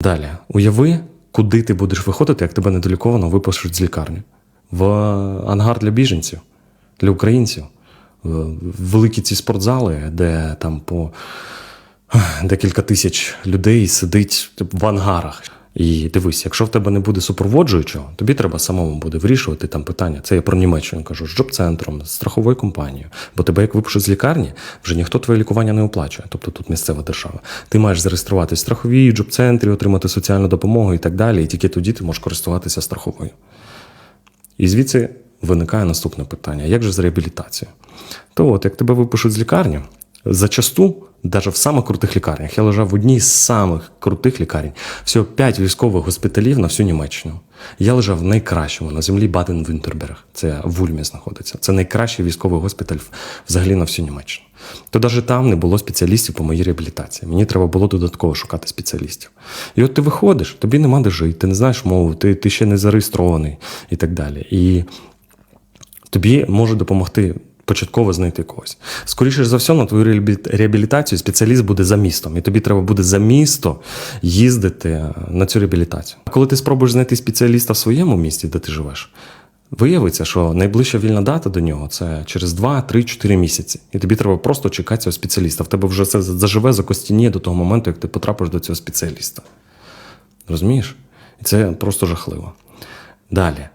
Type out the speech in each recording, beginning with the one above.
Далі, уяви, куди ти будеш виходити, як тебе недоліковано випишуть з лікарні. В ангар для біженців, для українців. В великі ці спортзали, де там по декілька тисяч людей сидить в ангарах. І дивись, якщо в тебе не буде супроводжуючого, тобі треба самому буде вирішувати там питання. Це я про Німеччину кажу, з джоб-центром, з страховою компанією. Бо тебе, як випишуть з лікарні, вже ніхто твоє лікування не оплачує, тобто тут місцева держава. Ти маєш зареєструватися в страховій джоб-центрі, отримати соціальну допомогу і так далі. І тільки тоді ти можеш користуватися страховою. І звідси виникає наступне питання: як же з реабілітацією? То от, як тебе випишуть з лікарні, зачасту, навіть в самих крутих лікарнях, я лежав в одній з самих крутих лікарень, всього 5 військових госпіталів на всю Німеччину. Я лежав в найкращому на землі Баден-Вюнтерберг. Це в Ульмі знаходиться. Це найкращий військовий госпіталь взагалі на всю Німеччину. То навіть там не було спеціалістів по моїй реабілітації. Мені треба було додатково шукати спеціалістів. І от ти виходиш, тобі нема де жити, ти не знаєш мову, ти, ти ще не зареєстрований і так далі. І тобі може допомогти початково знайти когось. Скоріше за все, на твою реабілітацію спеціаліст буде за містом, і тобі треба буде за місто їздити на цю реабілітацію. А коли ти спробуєш знайти спеціаліста в своєму місті, де ти живеш, виявиться, що найближча вільна дата до нього це через 2, 3, 4 місяці. І тобі треба просто чекати цього спеціаліста. В тебе вже це заживе закостініє до того моменту, як ти потрапиш до цього спеціаліста. Розумієш? І це просто жахливо. Далі.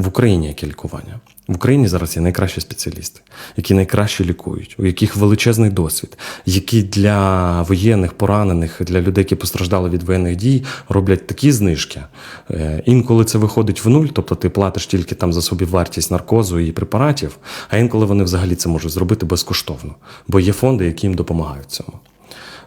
В Україні яке лікування? В Україні зараз є найкращі спеціалісти, які найкраще лікують, у яких величезний досвід, які для воєнних поранених, для людей, які постраждали від воєнних дій, роблять такі знижки. Е, Інколи це виходить в нуль, тобто ти платиш тільки там за собі вартість наркозу і препаратів, а інколи вони взагалі це можуть зробити безкоштовно, бо є фонди, які їм допомагають цьому.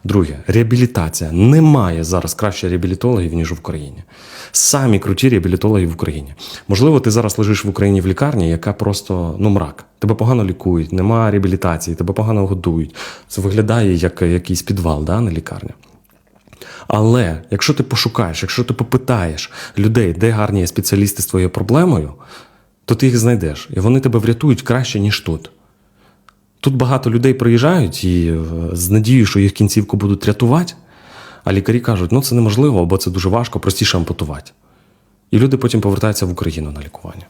Друге, реабілітація. Немає зараз краще реабілітологів, ніж в Україні. Самі круті реабілітологи в Україні. Можливо, ти зараз лежиш в Україні в лікарні, яка просто ну мрак. Тебе погано лікують, немає реабілітації, тебе погано годують. Це виглядає як якийсь підвал, да, не лікарня. Але якщо ти пошукаєш, якщо ти попитаєш людей, де гарні спеціалісти з твоєю проблемою, то ти їх знайдеш, і вони тебе врятують краще, ніж тут. Тут багато людей приїжджають і е, з надією, що їх кінцівку будуть рятувати, а лікарі кажуть, ну це неможливо, або це дуже важко, простіше ампутувати. І люди потім повертаються в Україну на лікування.